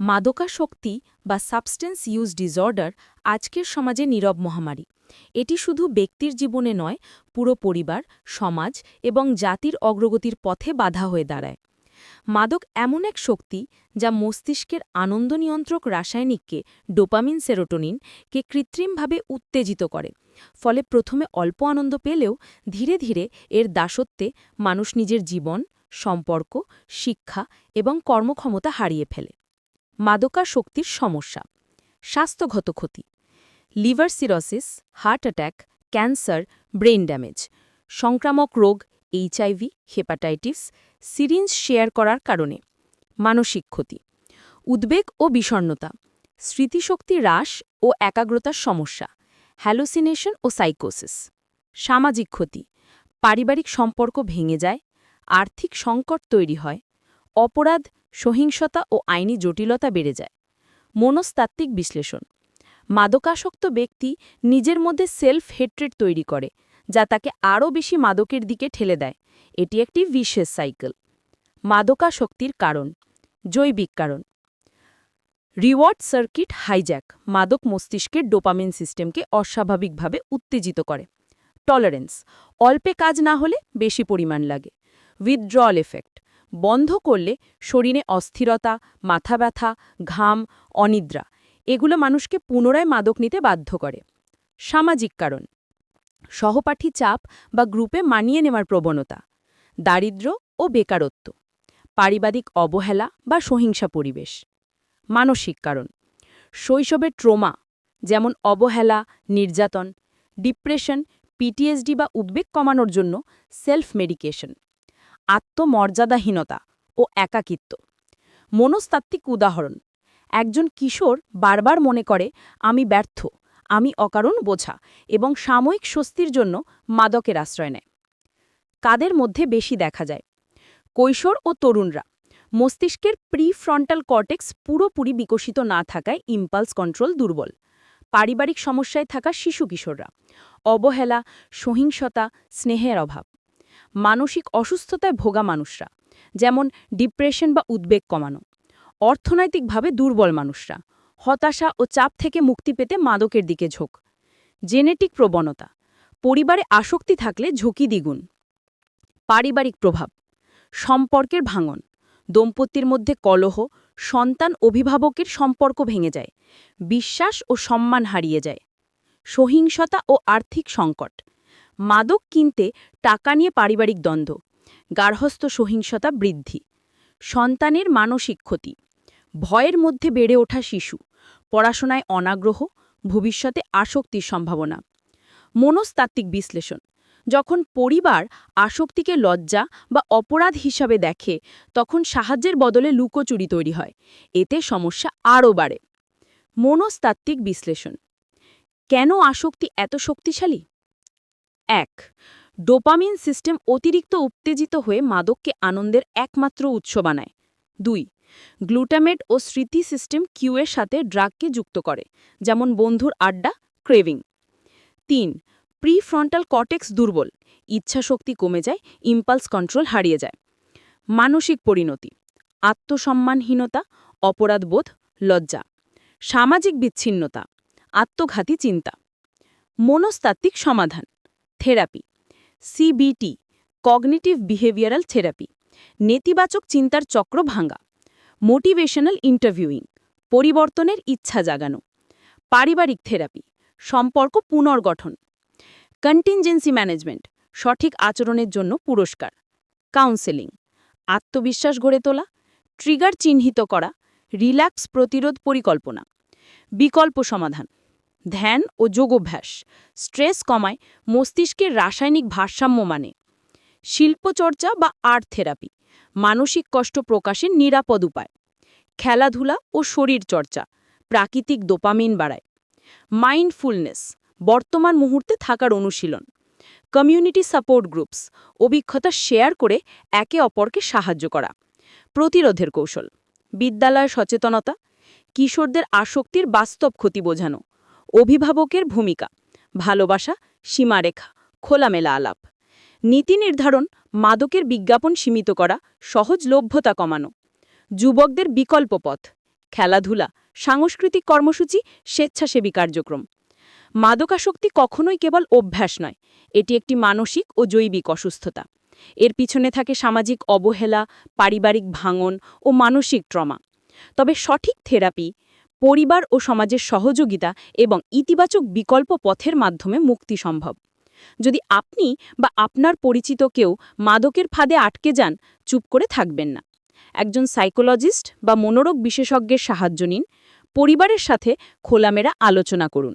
মাদকাসক্তি বা substance use disorder আজকের সমাজে নীরব মহামারী। এটি শুধু ব্যক্তির জীবনে নয়, পুরো পরিবার, সমাজ এবং জাতির অগ্রগতির পথে বাধা হয়ে দাঁড়ায়। মাদক এমন এক শক্তি যা মস্তিষ্কের আনন্দ নিয়ন্ত্রক রাসায়নিককে ডোপামিন, সেরোটোনিন কে কৃত্রিমভাবে উত্তেজিত করে, ফলে প্রথমে অল্প আনন্দ পেলেও ধীরে ধীরে এর দাসত্বে মানুষ নিজের জীবন, সম্পর্ক, শিক্ষা এবং কর্মক্ষমতা হারিয়ে ফেলে। মাদকা শক্তির সমস্যা। স্বাস্থ্যগত ক্ষতি। Liver cirrhosis, heart attack, cancer brain damage, সংক্রামক রোগ এইচআইভি হেপাটাইটিস, সিরিঞ্জ শেয়ার করার কারণে। মানসিক ক্ষতি। উদ্বেগ ও বিষণ্নতা স্মৃতিশক্তি হ্রাস ও একাগ্রতার সমস্যা। হ্যালোসিনেশন ও সাইকোসিস। সামাজিক ক্ষতি। পারিবারিক সম্পর্ক ভেঙে যায়। আর্থিক সংকট তৈরি হয়। অপরাধ সহিংসতা ও আইনি জটিলতা বেড়ে যায়। মনস্তাত্ত্বিক বিশ্লেষণ। মাদকাসক্ত ব্যক্তি নিজের মধ্যে সেলফ হেট্রেড তৈরি করে, যা তাকে আরও বেশি মাদকের দিকে ঠেলে দেয়। এটি একটি বিশেষ সাইকেল মাদকাসক্তির কারণ। জৈবিক কারণ। রিওয়ার্ড সার্কিট হাইজ্যাক মাদক মস্তিষ্কের ডোপামিন সিস্টেমকে অস্বাভাবিকভাবে উত্তেজিত করে। টলারেন্স অল্পে কাজ না হলে বেশি পরিমাণ লাগে। উইথড্রল এফেক্ট বন্ধ করলে শরীরে অস্থিরতা মাথা ব্যথা ঘাম, অনিদ্রা এগুলো মানুষকে পুনরায় মাদক নিতে বাধ্য করে। সামাজিক কারণ, সহপাঠী চাপ বা গ্রুপে মানিয়ে নেওয়ার প্রবণতা দারিদ্র্য ও বেকারত্ব, পারিবারিক অবহেলা বা সহিংসা পরিবেশ। মানসিক কারণ শৈশবের ট্রোমা যেমন অবহেলা, নির্যাতন, ডিপ্রেশন পিটিএসডি বা উদ্বেগ কমানোর জন্য সেলফ মেডিকেশন। আত্মমর্যাদাহীনতা ও একাকিত্ব। মনস্তাত্ত্বিক উদাহরণ, একজন কিশোর বারবার মনে করে, আমি ব্যর্থ, আমি অকারণ বোঝা এবং সাময়িক স্বস্তির জন্য মাদকের আশ্রয় নেয়। কাদের মধ্যে বেশি দেখা যায়। কৈশোর ও তরুণরা, মস্তিষ্কের প্রিফ্রন্টাল কর্টেক্স পুরোপুরি বিকশিত না থাকায় ইম্পালস কন্ট্রোল দুর্বল। পারিবারিক সমস্যায় থাকা শিশু কিশোররা, অবহেলা, সহিংসতা, স্নেহের অভাব। মানসিক অসুস্থতায় ভোগা মানুষরা, যেমন ডিপ্রেশন বা উদ্বেগ কমানো, অর্থনৈতিকভাবে দুর্বল মানুষরা, হতাশা ও চাপ থেকে মুক্তি পেতে মাদকের দিকে ঝোঁক, জেনেটিক প্রবণতা, পরিবারে আসক্তি থাকলে ঝুঁকি দ্বিগুণ, পারিবারিক প্রভাব, সম্পর্কের ভাঙন, দম্পতির মধ্যে কলহ, সন্তান অভিভাবকের সম্পর্ক ভেঙে যায়, বিশ্বাস ও সম্মান হারিয়ে যায়, সহিংসতা ও আর্থিক সংকট মাদক কিনতে টাকা নিয়ে পারিবারিক দ্বন্দ্ব। গার্হস্থ সহিংসতা বৃদ্ধি। সন্তানের মানসিক ক্ষতি। ভয়ের মধ্যে বেড়ে ওঠা শিশু। পড়াশোনায় অনাগ্রহ। ভবিষ্যতে আসক্তির সম্ভাবনা। মনস্তাত্ত্বিক বিশ্লেষণ। যখন পরিবার আসক্তিকে লজ্জা বা অপরাধ হিসাবে দেখে, তখন সাহায্যের বদলে লুকোচুরি তৈরি হয়। এতে সমস্যা আরও বাড়ে। মনস্তাত্ত্বিক বিশ্লেষণ। কেন আসক্তি এত শক্তিশালী? এক। ডোপামিন সিস্টেম অতিরিক্ত উত্তেজিত হয়ে মাদককে আনন্দের একমাত্র উৎস বানায়। দুই। গ্লুটামেট ও স্মৃতি সিস্টেম কিউয়ের সাথে ড্রাগকে যুক্ত করে, যেমন বন্ধুর আড্ডা, ক্রেভিং। তিন। প্রিফ্রন্টাল কটেক্স দুর্বল, ইচ্ছাশক্তি কমে যায়, ইম্পালস কন্ট্রোল হারিয়ে যায়। মানসিক পরিণতি, আত্মসম্মানহীনতা, অপরাধবোধ, লজ্জা। সামাজিক বিচ্ছিন্নতা, আত্মঘাতী চিন্তা। মনস্তাত্ত্বিক সমাধান। Therapy. CBT cognitive behavioural therapy নেতিবাচক চিন্তার চক্র ভাঙ্গা মোটিভেশনাল ইন্টারভিউইং পরিবর্তনের ইচ্ছা জাগানো, পারিবারিক থেরাপি, সম্পর্ক পুনর্গঠন কন্টিনজেন্সি ম্যানেজমেন্ট সঠিক আচরণের জন্য পুরস্কার কাউন্সেলিং আত্মবিশ্বাস গড়ে তোলা ট্রিগার চিহ্নিত করা রিল্যাক্স প্রতিরোধ পরিকল্পনা, বিকল্প সমাধান। ধ্যান ও যোগাভ্যাস। স্ট্রেস কমায় মস্তিষ্কের রাসায়নিক ভারসাম্য মানে। শিল্পচর্চা বা আর্ট থেরাপি, মানসিক কষ্ট প্রকাশের নিরাপদ উপায়। খেলাধুলা ও শরীর চর্চা প্রাকৃতিক দোপামিন বাড়ায়। মাইন্ডফুলনেস, বর্তমান মুহূর্তে থাকার অনুশীলন। কমিউনিটি সাপোর্ট গ্রুপস, অভিজ্ঞতা শেয়ার করে একে অপরকে সাহায্য করা। প্রতিরোধের কৌশল, বিদ্যালয় সচেতনতা, কিশোরদের আসক্তির বাস্তব ক্ষতি বোঝানো। অভিভাবকের ভূমিকা, ভালোবাসা, সীমারেখা, খোলামেলা আলাপ। নীতি নির্ধারণ, মাদকের বিজ্ঞাপন সীমিত করা, সহজলভ্যতা কমানো। যুবকদের বিকল্প পথ, খেলাধুলা, সাংস্কৃতিক কর্মসূচি, স্বেচ্ছাসেবী কার্যক্রম। মাদকাসক্তি কখনোই কেবল অভ্যাস নয়, এটি একটি মানসিক ও জৈবিক অসুস্থতা। এর পিছনে থাকে সামাজিক অবহেলা, পারিবারিক ভাঙন ও মানসিক ট্রমা। তবে সঠিক থেরাপি পরিবার ও সমাজের সহযোগিতা এবং ইতিবাচক বিকল্প পথের মাধ্যমে মুক্তি সম্ভব। যদি আপনি বা আপনার পরিচিত কেউ মাদকের ফাঁদে আটকে যান, চুপ করে থাকবেন না। একজন সাইকোলজিস্ট বা মনোরোগ বিশেষজ্ঞের সাহায্য নিন। পরিবারের সাথে খোলামেরা আলোচনা করুন।